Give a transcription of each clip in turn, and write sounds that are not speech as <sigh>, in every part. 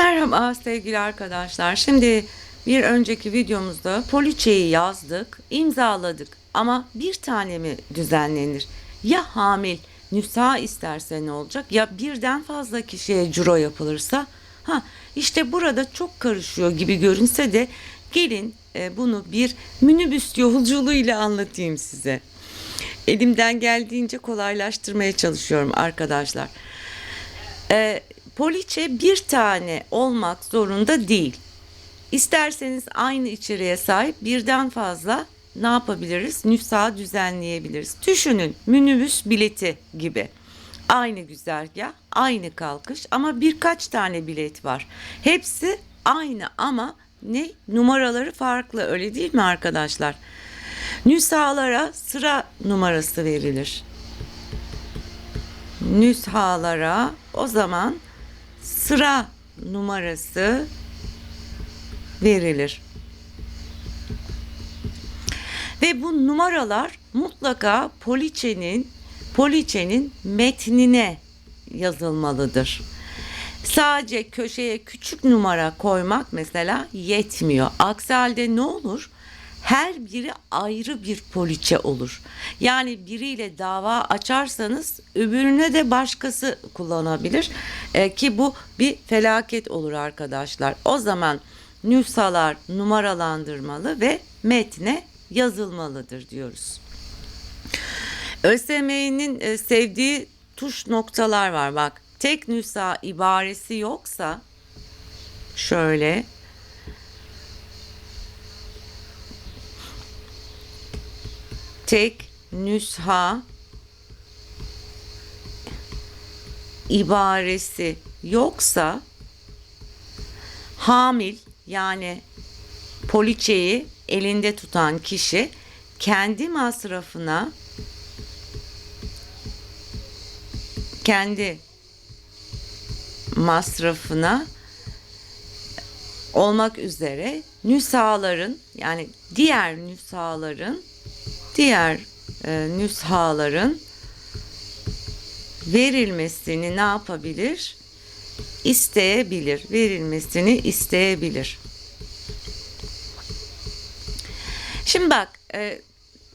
Merhaba sevgili arkadaşlar. Şimdi bir önceki videomuzda poliçeyi yazdık, imzaladık ama bir tane mi düzenlenir? Ya hamil nüsa isterse ne olacak? Ya birden fazla kişiye ciro yapılırsa? Ha işte burada çok karışıyor gibi görünse de gelin e, bunu bir minibüs yolculuğuyla anlatayım size. Elimden geldiğince kolaylaştırmaya çalışıyorum arkadaşlar. E, poliçe bir tane olmak zorunda değil. İsterseniz aynı içeriğe sahip birden fazla ne yapabiliriz? Nüsa düzenleyebiliriz. Düşünün minibüs bileti gibi. Aynı güzergah, aynı kalkış ama birkaç tane bilet var. Hepsi aynı ama ne? Numaraları farklı öyle değil mi arkadaşlar? Nüshalara sıra numarası verilir nüshalara o zaman sıra numarası verilir. Ve bu numaralar mutlaka poliçenin poliçenin metnine yazılmalıdır. Sadece köşeye küçük numara koymak mesela yetmiyor. Aksi halde ne olur? Her biri ayrı bir poliçe olur. Yani biriyle dava açarsanız öbürüne de başkası kullanabilir E, ki bu bir felaket olur arkadaşlar. O zaman nüshalar numaralandırmalı ve metne yazılmalıdır diyoruz. ÖSYM'nin e, sevdiği tuş noktalar var bak. Tek nüsa ibaresi yoksa şöyle tek nüsha ibaresi yoksa hamil yani poliçeyi elinde tutan kişi kendi masrafına kendi masrafına olmak üzere nüshaların yani diğer nüshaların diğer e, nüshaların verilmesini ne yapabilir? İsteyebilir. Verilmesini isteyebilir. Şimdi bak e,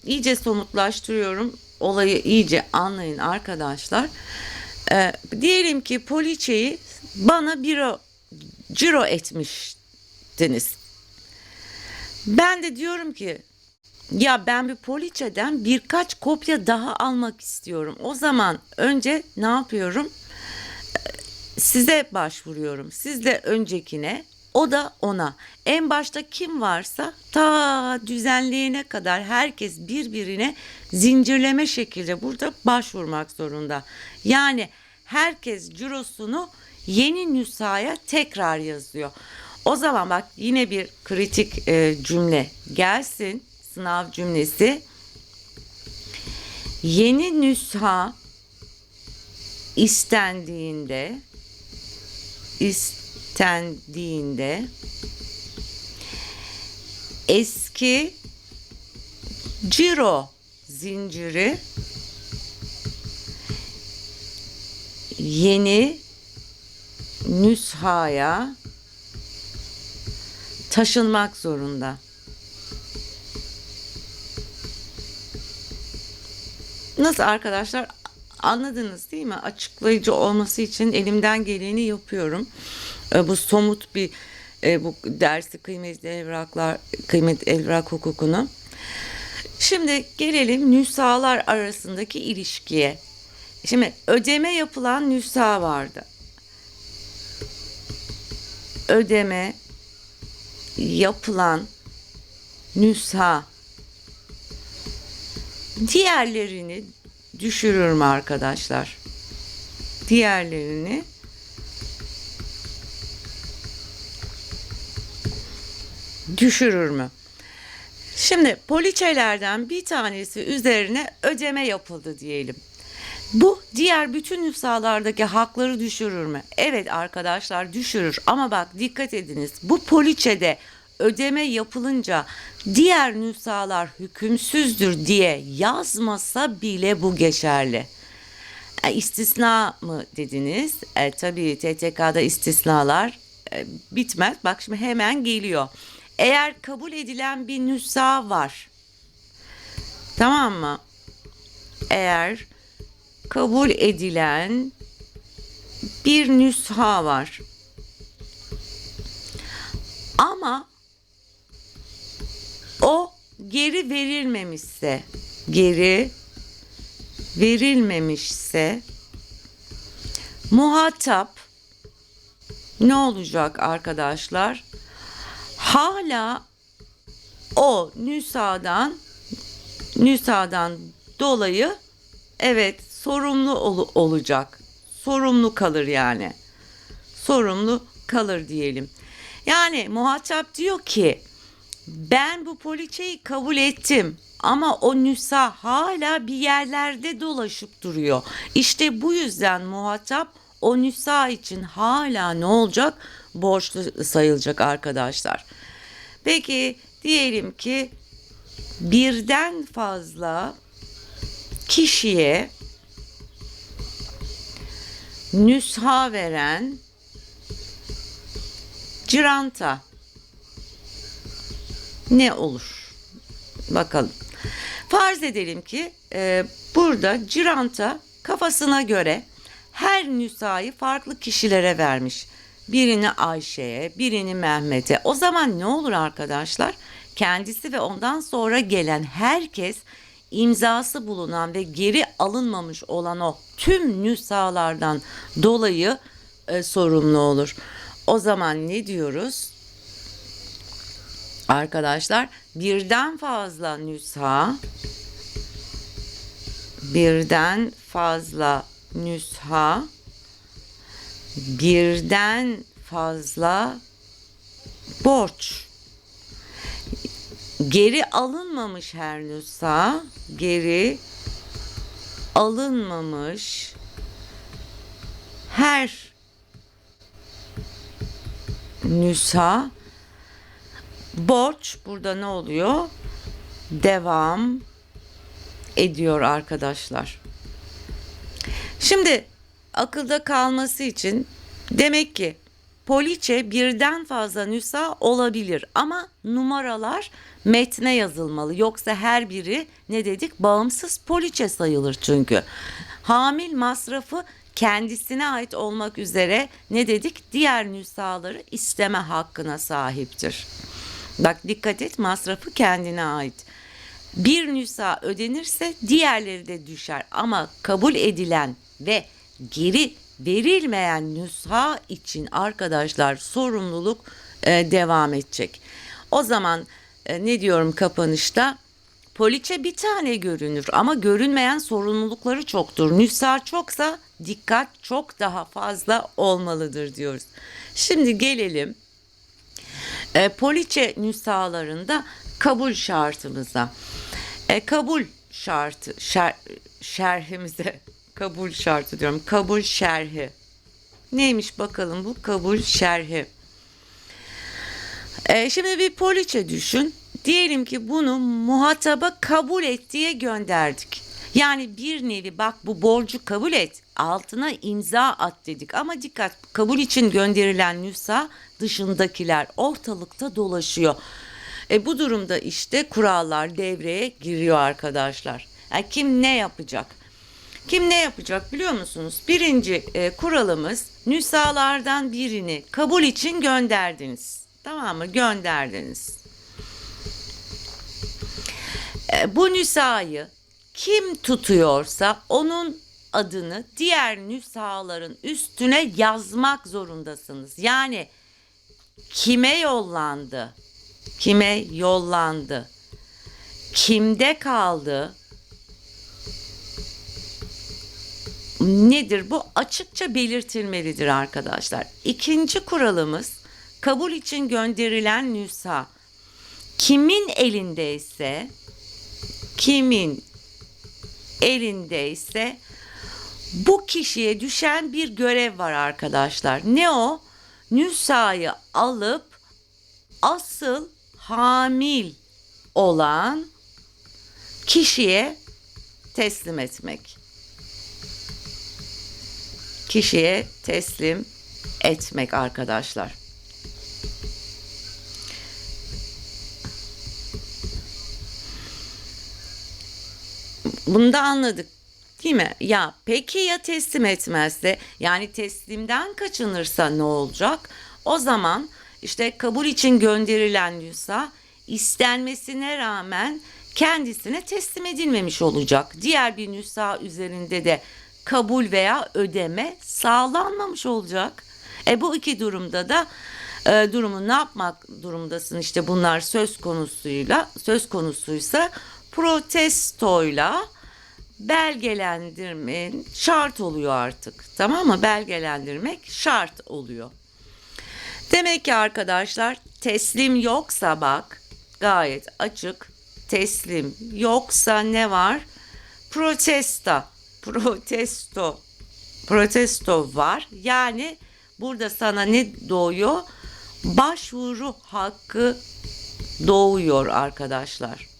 iyice somutlaştırıyorum. Olayı iyice anlayın arkadaşlar. E, diyelim ki poliçeyi bana biro ciro etmiştiniz. Ben de diyorum ki ya ben bir poliçeden birkaç kopya daha almak istiyorum. O zaman önce ne yapıyorum? Size başvuruyorum. Siz de öncekine, o da ona. En başta kim varsa ta düzenleyene kadar herkes birbirine zincirleme şekilde burada başvurmak zorunda. Yani herkes cirosunu yeni nüshaya tekrar yazıyor. O zaman bak yine bir kritik e, cümle gelsin sınav cümlesi. Yeni nüsha istendiğinde istendiğinde eski ciro zinciri yeni nüshaya taşınmak zorunda. Nasıl arkadaşlar anladınız değil mi? Açıklayıcı olması için elimden geleni yapıyorum. E, bu somut bir e, bu dersi kıymetli evraklar kıymet evrak hukukunu. Şimdi gelelim nüshalar arasındaki ilişkiye. Şimdi ödeme yapılan nüsha vardı. Ödeme yapılan nüsha diğerlerini düşürür mü arkadaşlar? Diğerlerini düşürür mü? Şimdi poliçelerden bir tanesi üzerine ödeme yapıldı diyelim. Bu diğer bütün nüshalardaki hakları düşürür mü? Evet arkadaşlar düşürür ama bak dikkat ediniz bu poliçede ödeme yapılınca diğer nüshalar hükümsüzdür diye yazmasa bile bu geçerli. E, istisna mı dediniz? E, tabii TTK'da istisnalar e, bitmez. Bak şimdi hemen geliyor. Eğer kabul edilen bir nüsha var. Tamam mı? Eğer kabul edilen bir nüsha var. Ama o geri verilmemişse, geri verilmemişse muhatap ne olacak arkadaşlar? Hala o nüsadan nüsadan dolayı evet sorumlu ol- olacak. Sorumlu kalır yani. Sorumlu kalır diyelim. Yani muhatap diyor ki ben bu poliçeyi kabul ettim ama o nüsa hala bir yerlerde dolaşıp duruyor. İşte bu yüzden muhatap o nüsa için hala ne olacak? Borçlu sayılacak arkadaşlar. Peki diyelim ki birden fazla kişiye nüsha veren ciranta ne olur? Bakalım. Farz edelim ki e, burada ciranta kafasına göre her nüshayı farklı kişilere vermiş. Birini Ayşe'ye, birini Mehmet'e. O zaman ne olur arkadaşlar? Kendisi ve ondan sonra gelen herkes imzası bulunan ve geri alınmamış olan o tüm nüshalardan dolayı e, sorumlu olur. O zaman ne diyoruz? Arkadaşlar birden fazla nüsha birden fazla nüsha birden fazla borç. Geri alınmamış her nüsha geri alınmamış her nüsha borç burada ne oluyor? Devam ediyor arkadaşlar. Şimdi akılda kalması için demek ki poliçe birden fazla nüsa olabilir ama numaralar metne yazılmalı. Yoksa her biri ne dedik? Bağımsız poliçe sayılır çünkü. Hamil masrafı kendisine ait olmak üzere ne dedik? Diğer nüshaları isteme hakkına sahiptir. Bak dikkat et masrafı kendine ait. Bir nüsa ödenirse diğerleri de düşer ama kabul edilen ve geri verilmeyen nüsha için arkadaşlar sorumluluk e, devam edecek. O zaman e, ne diyorum kapanışta? Poliçe bir tane görünür ama görünmeyen sorumlulukları çoktur. Nüsha çoksa dikkat çok daha fazla olmalıdır diyoruz. Şimdi gelelim e, poliçe nüshalarında kabul şartımıza. E, kabul şartı şer, şerhimize <laughs> kabul şartı diyorum. Kabul şerhi. Neymiş bakalım bu kabul şerhi. E, şimdi bir poliçe düşün. Diyelim ki bunu muhataba kabul et diye gönderdik. Yani bir nevi bak bu borcu kabul et altına imza at dedik ama dikkat kabul için gönderilen nüsa dışındakiler ortalıkta dolaşıyor. E, bu durumda işte kurallar devreye giriyor arkadaşlar. Yani kim ne yapacak? Kim ne yapacak biliyor musunuz? Birinci e, kuralımız nüshalardan birini kabul için gönderdiniz. Tamam mı? Gönderdiniz. E, bu nüshayı kim tutuyorsa onun adını diğer nüshaların üstüne yazmak zorundasınız. Yani kime yollandı? Kime yollandı? Kimde kaldı? Nedir bu? Açıkça belirtilmelidir arkadaşlar. İkinci kuralımız kabul için gönderilen nüsha kimin elindeyse kimin elindeyse bu kişiye düşen bir görev var arkadaşlar. Ne o? Nüshayı alıp asıl hamil olan kişiye teslim etmek. Kişiye teslim etmek arkadaşlar. Bunu da anladık. Değil mi? Ya peki ya teslim etmezse yani teslimden kaçınırsa ne olacak? O zaman işte kabul için gönderilen nüsa istenmesine rağmen kendisine teslim edilmemiş olacak. Diğer bir nüsa üzerinde de kabul veya ödeme sağlanmamış olacak. E bu iki durumda da e, durumu ne yapmak durumdasın işte bunlar söz konusuyla söz konusuysa protestoyla belgelendirmen şart oluyor artık. Tamam mı? Belgelendirmek şart oluyor. Demek ki arkadaşlar teslim yoksa bak gayet açık teslim yoksa ne var? Protesta, protesto, protesto var. Yani burada sana ne doğuyor? Başvuru hakkı doğuyor arkadaşlar.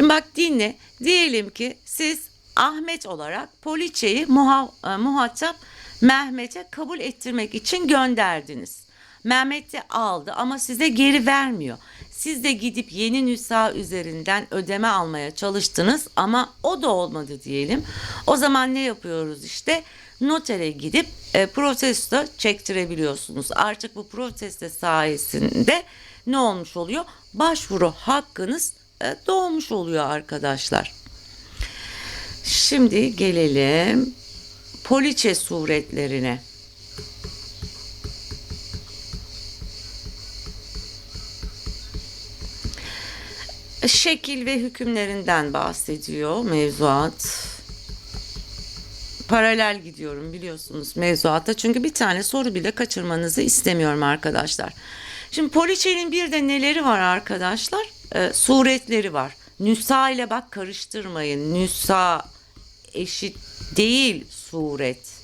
Şimdi bak dinle. Diyelim ki siz Ahmet olarak poliçeyi muha- e, muhatap Mehmet'e kabul ettirmek için gönderdiniz. Mehmet de aldı ama size geri vermiyor. Siz de gidip yeni nüsa üzerinden ödeme almaya çalıştınız ama o da olmadı diyelim. O zaman ne yapıyoruz işte? Notere gidip e, protesto çektirebiliyorsunuz. Artık bu protesto sayesinde ne olmuş oluyor? Başvuru hakkınız doğmuş oluyor arkadaşlar. Şimdi gelelim poliçe suretlerine. Şekil ve hükümlerinden bahsediyor mevzuat. Paralel gidiyorum biliyorsunuz mevzuata çünkü bir tane soru bile kaçırmanızı istemiyorum arkadaşlar. Şimdi poliçenin bir de neleri var arkadaşlar? Ee, suretleri var. Nüsa ile bak karıştırmayın. Nüsa eşit değil suret.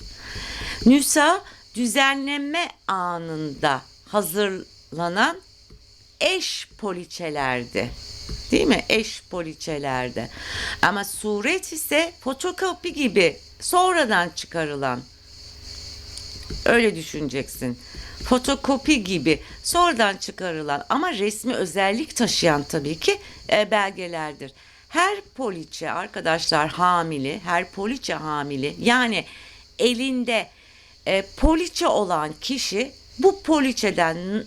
Nüsa düzenleme anında hazırlanan eş poliçelerdi. Değil mi? Eş poliçelerde. Ama suret ise fotokopi gibi sonradan çıkarılan. Öyle düşüneceksin. Fotokopi gibi sonradan çıkarılan ama resmi özellik taşıyan tabii ki e, belgelerdir. Her poliçe arkadaşlar hamili, her poliçe hamili yani elinde e, poliçe olan kişi bu poliçeden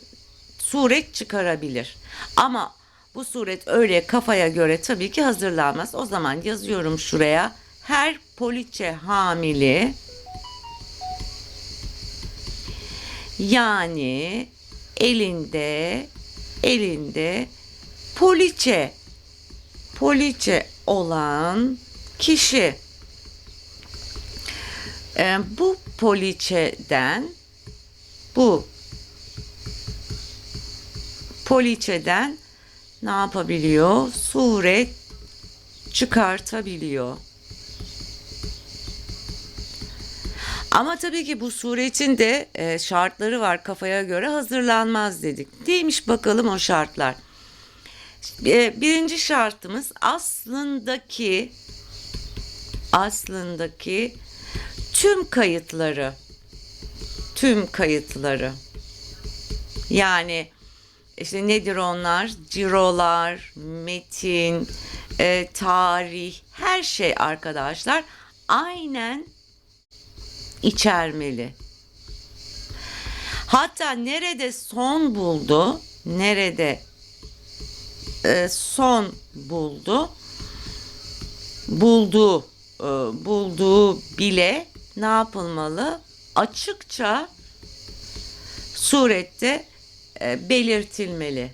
suret çıkarabilir. Ama bu suret öyle kafaya göre tabii ki hazırlanmaz. O zaman yazıyorum şuraya. Her poliçe hamili yani elinde elinde poliçe poliçe olan kişi e, bu poliçeden bu poliçeden ne yapabiliyor? Suret çıkartabiliyor. Ama tabii ki bu suretin de e, şartları var kafaya göre hazırlanmaz dedik. Neymiş bakalım o şartlar. E, birinci şartımız aslındaki aslındaki tüm kayıtları tüm kayıtları yani işte nedir onlar? Cirolar, metin, e, tarih, her şey arkadaşlar aynen içermeli. Hatta nerede son buldu, nerede e, son buldu, buldu, e, bulduğu bile ne yapılmalı? Açıkça surette e, belirtilmeli.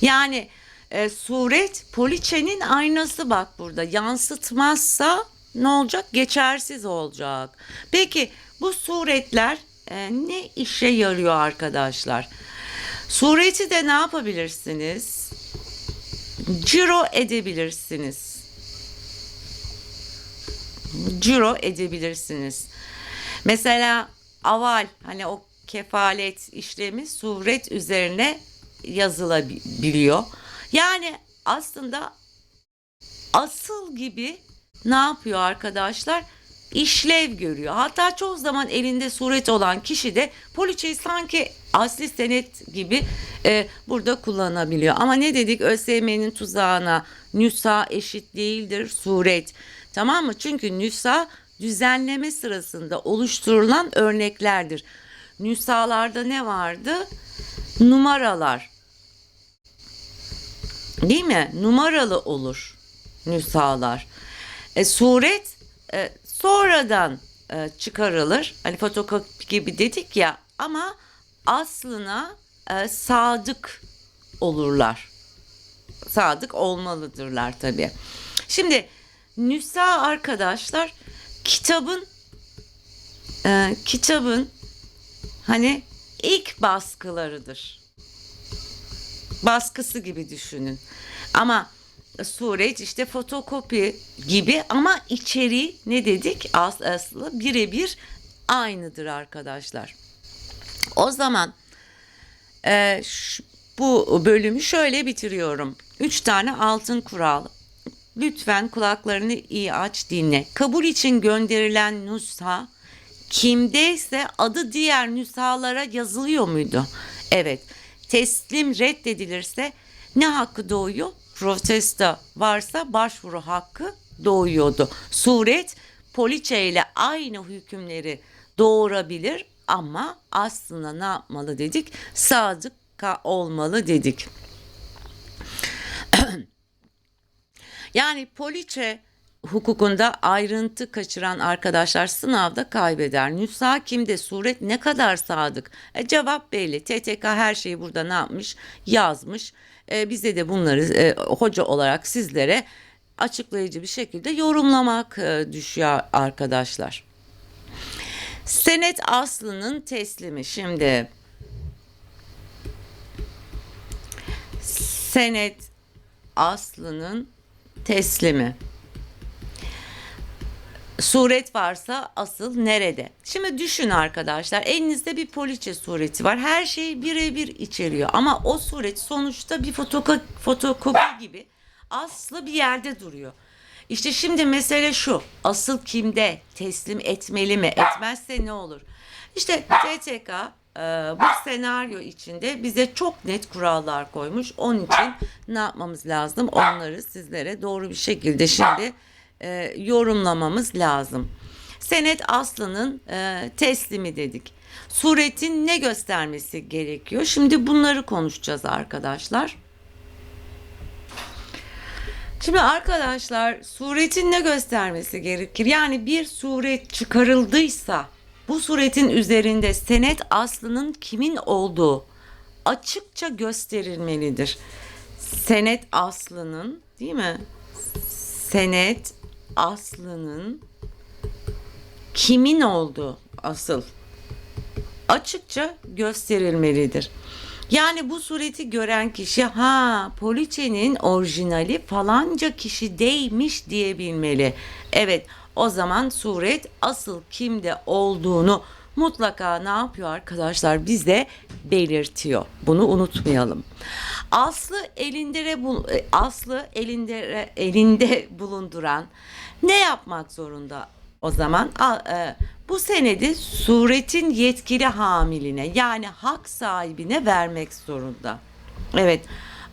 Yani e, suret poliçenin aynası bak burada yansıtmazsa ne olacak? Geçersiz olacak. Peki bu suretler e, ne işe yarıyor arkadaşlar? Sureti de ne yapabilirsiniz? Ciro edebilirsiniz. Ciro edebilirsiniz. Mesela aval hani o kefalet işlemi suret üzerine yazılabiliyor. Yani aslında asıl gibi ne yapıyor arkadaşlar? işlev görüyor. Hatta çoğu zaman elinde suret olan kişi de poliçeyi sanki asli senet gibi e, burada kullanabiliyor. Ama ne dedik ÖSYM'nin tuzağına nüsa eşit değildir suret. Tamam mı? Çünkü nüsa düzenleme sırasında oluşturulan örneklerdir. Nüsalarda ne vardı? Numaralar. Değil mi? Numaralı olur nüshalar. E, suret e, sonradan e, çıkarılır. Hani fotokopi gibi dedik ya ama aslına e, sadık olurlar. Sadık olmalıdırlar tabii. Şimdi nüsa arkadaşlar kitabın e, kitabın hani ilk baskılarıdır. Baskısı gibi düşünün. Ama suret işte fotokopi gibi ama içeriği ne dedik? As aslı birebir aynıdır arkadaşlar. O zaman e, şu- bu bölümü şöyle bitiriyorum. Üç tane altın kural. Lütfen kulaklarını iyi aç dinle. Kabul için gönderilen nüsha kimdeyse adı diğer nüshalara yazılıyor muydu? Evet. Teslim reddedilirse ne hakkı doğuyor? Protesto varsa başvuru hakkı doğuyordu. Suret poliçe ile aynı hükümleri doğurabilir ama aslında ne yapmalı dedik? Sadıka olmalı dedik. <clears throat> Yani poliçe hukukunda ayrıntı kaçıran arkadaşlar sınavda kaybeder. Nüsa kimde suret ne kadar sadık? E, cevap belli. TTK her şeyi burada ne yapmış? Yazmış. E, bize de bunları e, hoca olarak sizlere açıklayıcı bir şekilde yorumlamak e, düşüyor arkadaşlar. Senet aslının teslimi. Şimdi senet aslının teslimi. Suret varsa asıl nerede? Şimdi düşün arkadaşlar elinizde bir poliçe sureti var. Her şey birebir içeriyor ama o suret sonuçta bir fotokopi, fotokopi gibi aslı bir yerde duruyor. İşte şimdi mesele şu. Asıl kimde? Teslim etmeli mi? Etmezse ne olur? İşte TTK e, bu senaryo içinde bize çok net kurallar koymuş. Onun için ne yapmamız lazım? Onları sizlere doğru bir şekilde şimdi e, yorumlamamız lazım. Senet aslının e, teslimi dedik. Suretin ne göstermesi gerekiyor? Şimdi bunları konuşacağız arkadaşlar. Şimdi arkadaşlar suretin ne göstermesi gerekir? Yani bir suret çıkarıldıysa bu suretin üzerinde senet aslının kimin olduğu açıkça gösterilmelidir. Senet aslının değil mi? Senet aslının kimin olduğu asıl açıkça gösterilmelidir. Yani bu sureti gören kişi ha poliçenin orijinali falanca kişideymiş diyebilmeli. Evet o zaman suret asıl kimde olduğunu mutlaka ne yapıyor arkadaşlar bize belirtiyor. Bunu unutmayalım. Aslı elinde bul aslı elinde elinde <laughs> bulunduran ne yapmak zorunda o zaman e, bu senedi suretin yetkili hamiline yani hak sahibine vermek zorunda. Evet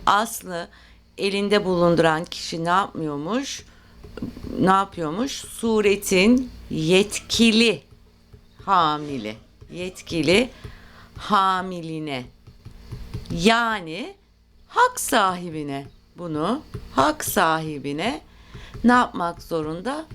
aslı elinde bulunduran kişi ne yapmıyormuş? Ne yapıyormuş? Suretin yetkili hamili, yetkili hamiline yani hak sahibine bunu hak sahibine ne yapmak zorunda?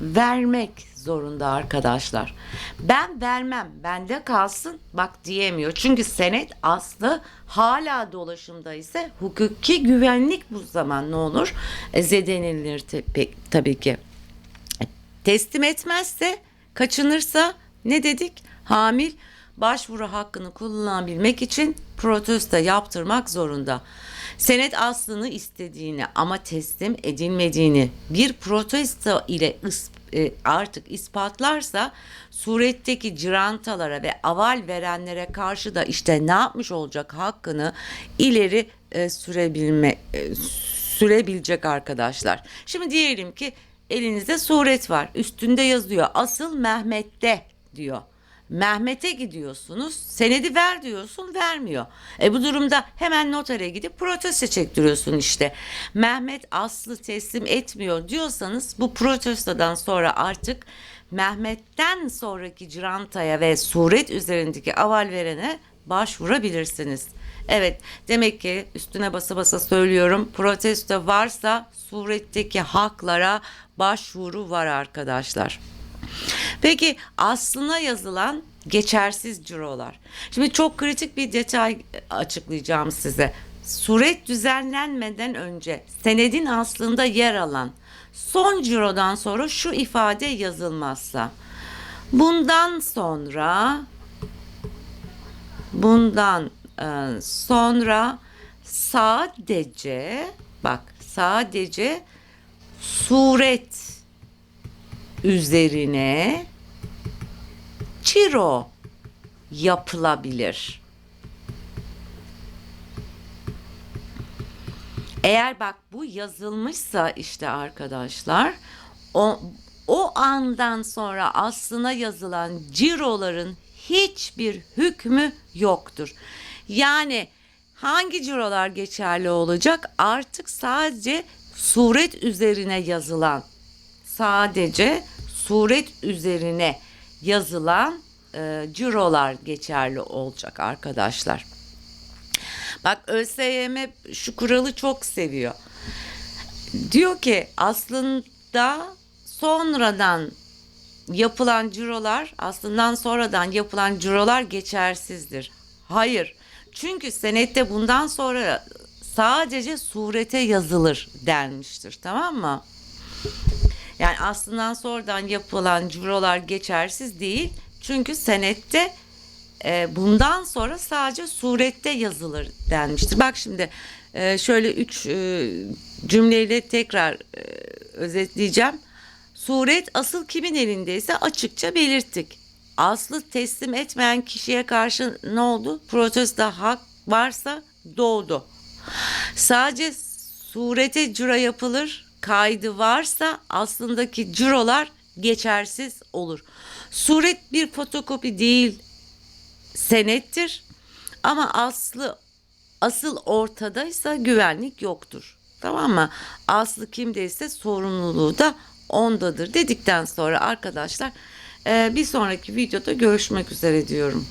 Vermek zorunda arkadaşlar. Ben vermem, bende kalsın bak diyemiyor. Çünkü senet aslı hala dolaşımda ise hukuki güvenlik bu zaman ne olur? E, zedenilir tabii ki. Teslim etmezse, kaçınırsa ne dedik? Hamil başvuru hakkını kullanabilmek için protesto yaptırmak zorunda. Senet aslını istediğini ama teslim edilmediğini bir protesto ile e, artık ispatlarsa suretteki cirantalara ve aval verenlere karşı da işte ne yapmış olacak hakkını ileri e, sürebilme e, sürebilecek arkadaşlar. Şimdi diyelim ki elinizde suret var. Üstünde yazıyor. Asıl Mehmet'te diyor. Mehmet'e gidiyorsunuz. Senedi ver diyorsun vermiyor. E bu durumda hemen notere gidip protesto çektiriyorsun işte. Mehmet aslı teslim etmiyor diyorsanız bu protestodan sonra artık Mehmet'ten sonraki cirantaya ve suret üzerindeki aval verene başvurabilirsiniz. Evet demek ki üstüne basa basa söylüyorum protesto varsa suretteki haklara başvuru var arkadaşlar. Peki aslına yazılan geçersiz cirolar. Şimdi çok kritik bir detay açıklayacağım size. Suret düzenlenmeden önce senedin aslında yer alan son cirodan sonra şu ifade yazılmazsa bundan sonra bundan e, sonra sadece bak sadece suret üzerine ciro yapılabilir. Eğer bak bu yazılmışsa işte arkadaşlar o, o andan sonra aslına yazılan ciroların hiçbir hükmü yoktur. Yani hangi cirolar geçerli olacak? Artık sadece suret üzerine yazılan sadece suret üzerine yazılan e, cirolar geçerli olacak arkadaşlar. Bak ÖSYM şu kuralı çok seviyor. Diyor ki aslında sonradan yapılan cirolar aslından sonradan yapılan cirolar geçersizdir. Hayır. Çünkü senette bundan sonra sadece surete yazılır denmiştir. Tamam mı? Yani aslından sonradan yapılan cirolar geçersiz değil. Çünkü senette e, bundan sonra sadece surette yazılır denmiştir. Bak şimdi e, şöyle üç e, cümleyle tekrar e, özetleyeceğim. Suret asıl kimin elindeyse açıkça belirttik. Aslı teslim etmeyen kişiye karşı ne oldu? Protesto hak varsa doğdu. Sadece surete cüra yapılır, kaydı varsa aslındaki cirolar geçersiz olur. Suret bir fotokopi değil, senettir. Ama aslı asıl ortadaysa güvenlik yoktur. Tamam mı? Aslı kimdeyse sorumluluğu da ondadır dedikten sonra arkadaşlar e, bir sonraki videoda görüşmek üzere diyorum.